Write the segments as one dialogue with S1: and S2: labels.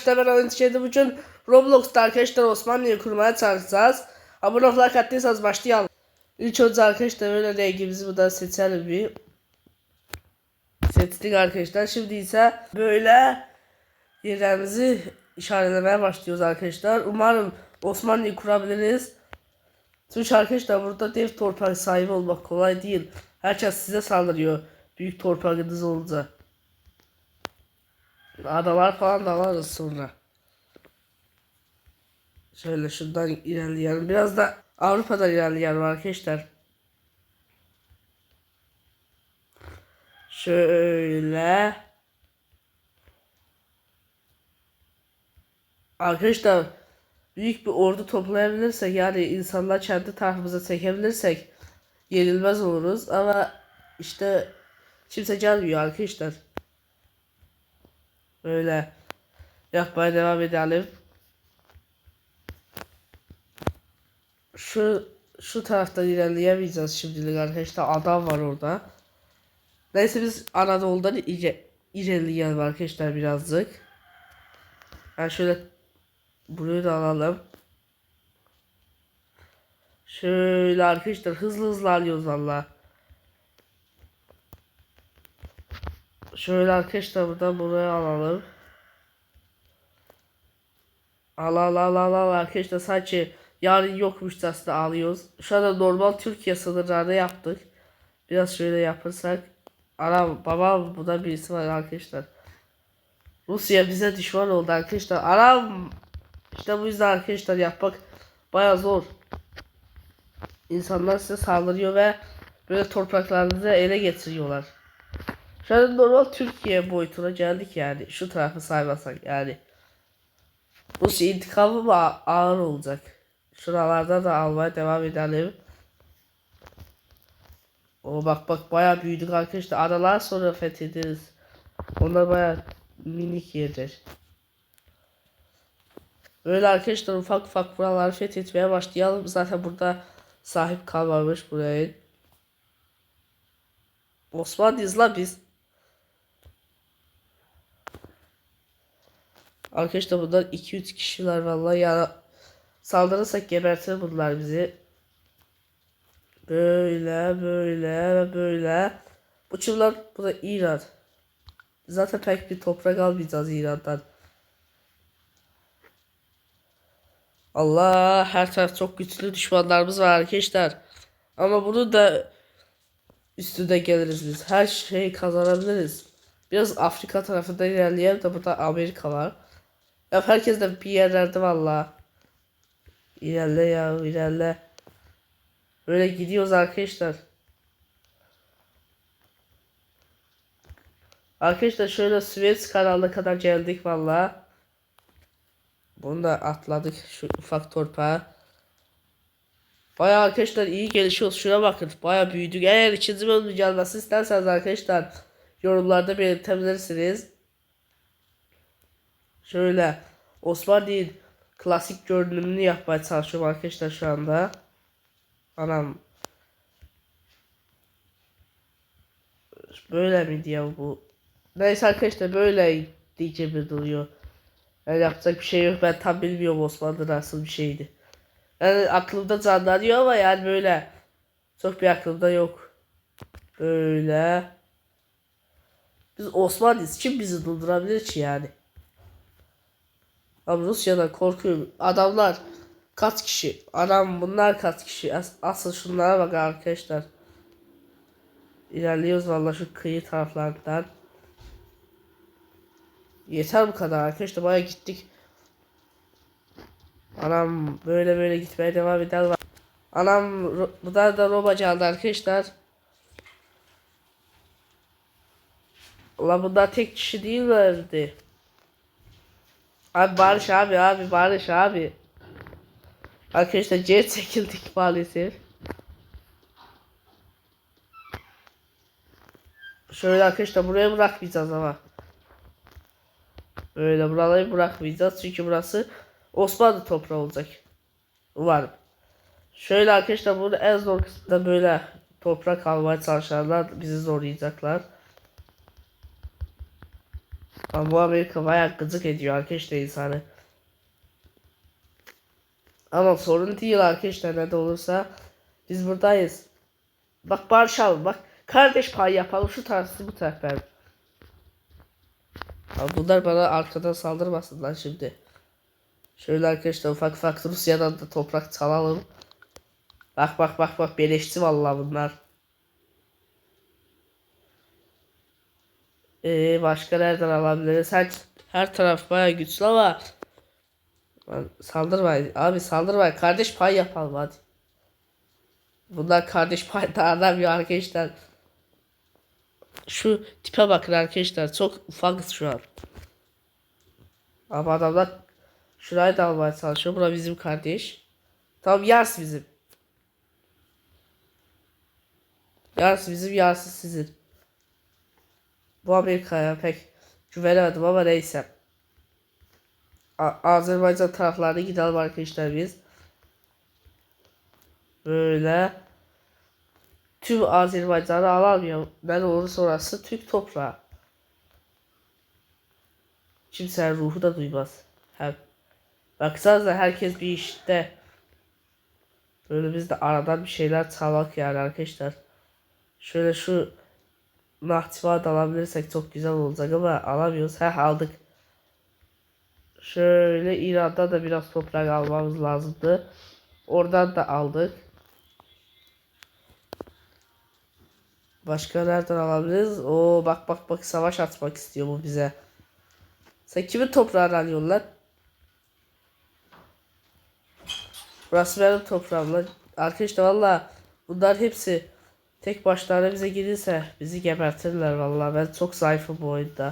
S1: İşte ben oyun içinde bugün Roblox'ta arkadaşlar Osmanlı'yı kurmaya çalışacağız. Abone ol like attıysanız başlayalım. İlk önce arkadaşlar böyle rengimizi buradan seçelim bir. Seçtik arkadaşlar. Şimdi ise böyle yerlerimizi işaretlemeye başlıyoruz arkadaşlar. Umarım Osmanlı'yı kurabiliriz. Çünkü arkadaşlar burada dev torpak sahibi olmak kolay değil. Herkes size saldırıyor. Büyük torpağınız olunca. Adalar falan da varız sonra. Şöyle şuradan ilerleyelim. Biraz da Avrupa'dan ilerleyelim arkadaşlar. Şöyle. Arkadaşlar büyük bir ordu toplayabilirsek yani insanlar kendi tarafımıza çekebilirsek yenilmez oluruz ama işte kimse gelmiyor arkadaşlar. Böyle yapmaya devam edelim. Şu şu taraftan ilerleyemeyeceğiz şimdilik arkadaşlar. Adam var orada. Neyse biz Anadolu'dan iyice ilerleyelim arkadaşlar birazcık. Ben şöyle burayı da alalım. Şöyle arkadaşlar hızlı hızlı alıyoruz valla. Şöyle arkadaşlar buradan buraya alalım. Al al al al al arkadaşlar sadece yarın yokmuş aslında alıyoruz. Şu anda normal Türkiye sınırlarında yaptık. Biraz şöyle yapırsak. Anam babam bu da birisi var arkadaşlar. Rusya bize düşman oldu arkadaşlar. Anam işte bu yüzden arkadaşlar yapmak baya zor. İnsanlar size saldırıyor ve böyle topraklarınızı ele getiriyorlar. Şu an normal Türkiye boyutuna geldik yani. Şu tarafı saymasak yani. Bu intikamı mı ağır olacak? Şuralarda da almaya devam edelim. O bak bak bayağı büyüdük arkadaşlar. Adalar sonra fethederiz. Onlar bayağı minik yerler. Böyle arkadaşlar ufak ufak buraları fethetmeye başlayalım. Zaten burada sahip kalmamış buraya. Osmanlıyız la biz. Arkadaşlar bunlar 2-3 kişiler vallahi ya saldırırsak gebertir bunlar bizi. Böyle böyle böyle. Bu çıllar bu da İran. Zaten pek bir toprak almayacağız İran'dan. Allah her taraf çok güçlü düşmanlarımız var arkadaşlar. Ama bunu da üstüne geliriz biz. Her şeyi kazanabiliriz. Biraz Afrika tarafında ilerleyelim de burada Amerika var. Ya herkes de bir yerlerde valla. İlerle ya ilerle. Böyle gidiyoruz arkadaşlar. Arkadaşlar şöyle Suez kanalına kadar geldik valla. Bunu da atladık şu ufak torpağa. Baya arkadaşlar iyi gelişiyoruz. Şuna bakın. Baya büyüdük. Eğer ikinci bölüm gelmesi isterseniz arkadaşlar yorumlarda belirtebilirsiniz. Şöyle Osmanlı'nın klasik görünümünü yapmaya çalışıyorum arkadaşlar şu anda. Anam. Böyle mi diye bu? Neyse arkadaşlar böyle diyeceğimi duruyor. Yani yapacak bir şey yok. Ben tam bilmiyorum Osmanlı nasıl bir şeydi. Yani aklımda canlanıyor ama yani böyle çok bir aklımda yok. Böyle. Biz Osmanlıyız. Kim bizi durdurabilir ki yani? Ama Rusya'dan korkuyorum. Adamlar kaç kişi? Adam bunlar kaç kişi? As asıl şunlara bak arkadaşlar. İlerliyoruz vallahi şu kıyı taraflarından. Yeter bu kadar arkadaşlar baya gittik. Anam böyle böyle gitmeye devam eder. Anam ro- bu da da robacı aldı arkadaşlar. Allah bunlar tek kişi değillerdi. Abi Barış abi abi Barış abi. Arkadaşlar C çekildik maalesef. Şöyle arkadaşlar buraya bırakmayacağız ama. Böyle buraları bırakmayacağız çünkü burası Osmanlı toprağı olacak. Umarım. Şöyle arkadaşlar burada en zor kısmında böyle toprak almaya çalışanlar bizi zorlayacaklar. Ama bu Amerika bayağı gıcık ediyor arkadaşlar insanı. Ama sorun değil arkadaşlar ne de olursa biz buradayız. Bak barışalım bak kardeş pay yapalım şu tarafı bu taraf ben. Abi bunlar bana arkadan saldırmasınlar şimdi. Şöyle arkadaşlar ufak ufak Rusya'dan da toprak çalalım. Bak bak bak bak beleşti vallahi bunlar. Ee, başka nereden alabiliriz? Her, her taraf bayağı güçlü ama Lan saldırmayın. Abi saldırmayın. Kardeş pay yapalım hadi. Bunlar kardeş pay dağılamıyor arkadaşlar. Şu tipe bakın arkadaşlar. Çok ufakız şu an. Ama adamlar şurayı da almaya çalışıyor. Bura bizim kardeş. Tamam yarısı bizim. Yarısı bizim yarısı sizin. Bu Amerika'ya pek güvenemedim ama neyse. A- Azerbaycan taraflarına gidelim arkadaşlar biz. Böyle tüm Azerbaycan'ı alamıyor. Ne olursa orası Türk toprağı. Kimsenin ruhu da duymaz. Hem baksanıza herkes bir işte. Böyle biz de aradan bir şeyler çalak yani arkadaşlar. Şöyle şu Nahtiva da alabilirsek çok güzel olacak ama alamıyoruz. Heh aldık. Şöyle İran'da da biraz toprak almamız lazımdı. Oradan da aldık. Başka nereden alabiliriz? Oo bak bak bak savaş atmak istiyor bu bize. Sen kimin toprağını alıyorsun lan? Burası benim toprağım lan. Arkadaşlar valla bunlar hepsi tek başlarına bize gelirse bizi gebertirler valla. Ben çok zayıfım bu oyunda.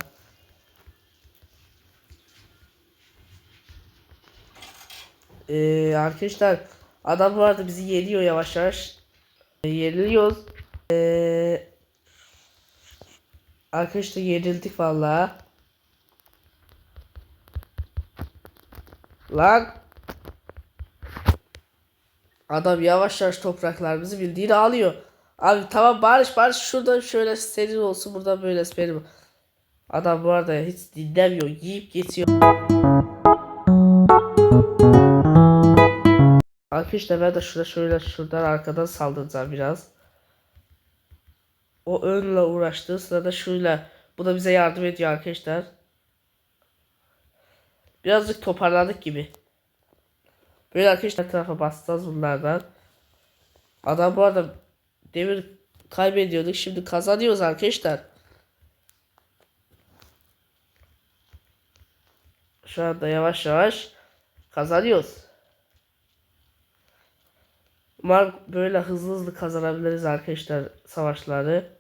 S1: Ee, arkadaşlar adam vardı bizi yeniyor yavaş yavaş. Ee, yeniliyoruz. Ee, arkadaşlar yenildik vallahi. Lan. Adam yavaş yavaş topraklarımızı bildiğini alıyor. Abi tamam barış barış şurada şöyle serin olsun burada böyle serin. Adam bu arada hiç dinlemiyor. Yiyip geçiyor. Arkadaşlar ben de şurada şöyle şuradan arkadan saldıracağım biraz. O önle uğraştığı sırada şöyle bu da bize yardım ediyor arkadaşlar. Birazcık toparladık gibi. Böyle arkadaşlar tarafa basacağız bunlardan. Adam bu arada demir kaybediyorduk şimdi kazanıyoruz arkadaşlar. Şu anda yavaş yavaş kazanıyoruz. Umarım böyle hızlı hızlı kazanabiliriz arkadaşlar savaşları.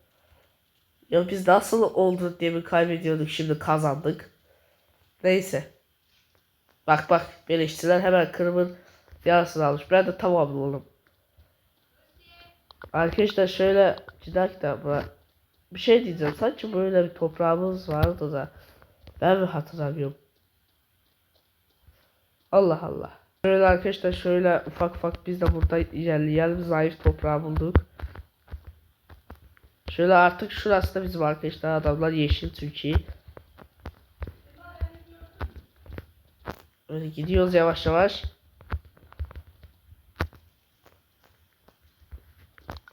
S1: Ya biz nasıl oldu diye bir kaybediyorduk şimdi kazandık. Neyse. Bak bak beleşçiler hemen kırımın yarısını almış. Ben de tamam oğlum. Arkadaşlar şöyle bir dakika buna bir şey diyeceğim. Sanki böyle bir toprağımız vardı da ben mi hatırlamıyorum? Allah Allah. Şöyle arkadaşlar şöyle ufak ufak biz de burada ilerleyelim. Zayıf toprağı bulduk. Şöyle artık şurası da bizim arkadaşlar adamlar yeşil Türkiye. Böyle gidiyoruz yavaş yavaş.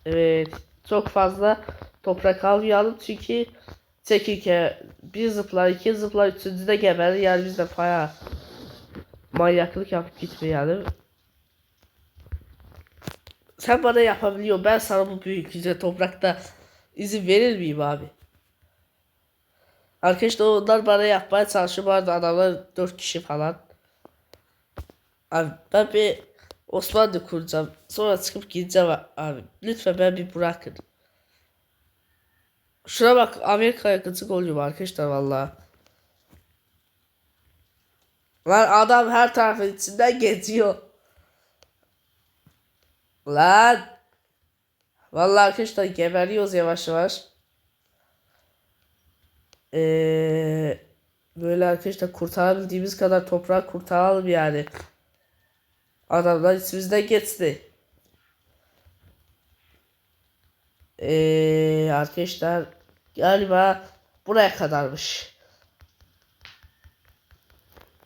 S1: Evet. Çok fazla toprak almayalım çünkü çekirke bir zıplar iki zıplar üçüncü de geberir yani biz de bayağı manyaklık yapıp gitmeyelim. Sen bana yapabiliyor. Ben sana bu büyük güzel toprakta izin verir miyim abi? Arkadaşlar onlar bana yapmaya çalışıyor. Bu arada adamlar 4 kişi falan. Abi ben bir Osmanlı kuracağım. Sonra çıkıp gideceğim abi. Lütfen ben bir bırakın. Şuna bak Amerika'ya gıcık oluyor arkadaşlar vallahi. Lan adam her tarafın içinden geziyor. Lan. Vallahi arkadaşlar geberiyoruz yavaş yavaş. Ee, böyle arkadaşlar kurtarabildiğimiz kadar toprak kurtaralım yani. Adamlar içimizden geçti. Ee, arkadaşlar galiba buraya kadarmış.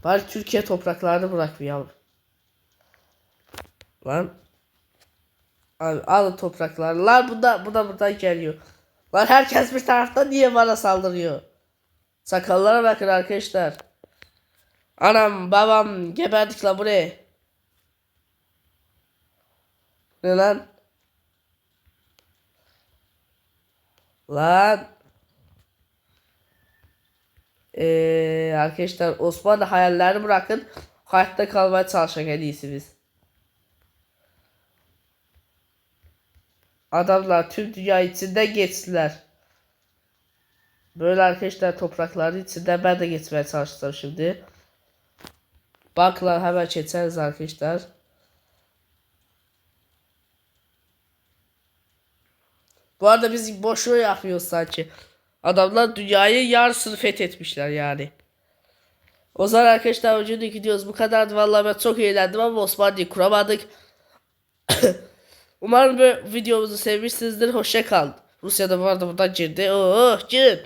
S1: Bari Türkiye topraklarını bırakmayalım. Lan. Abi alın toprakları. Lan bu da, bu da buradan geliyor. Lan herkes bir taraftan niye bana saldırıyor? Sakallara bakın arkadaşlar. Anam babam geberdik lan buraya. Ne lan? Lan. Ee, arkadaşlar Osmanlı hayallerini bırakın. Hayatta kalmaya çalışın en iyisi biz. Adamlar tüm dünya içinde geçtiler. Böyle arkadaşlar toprakların içinde ben de geçmeye çalıştım şimdi. Bak lan hemen geçeriz arkadaşlar. Bu arada biz boşuna yapıyoruz sanki. Adamlar dünyayı yarısını fethetmişler yani. O zaman arkadaşlar önceki gidiyoruz. Bu kadardı. Vallahi ben çok eğlendim ama Osmanlı'yı kuramadık. Umarım bu videomuzu sevmişsinizdir. Hoşça kalın. Rusya'da bu arada buradan girdi. Oh, girin.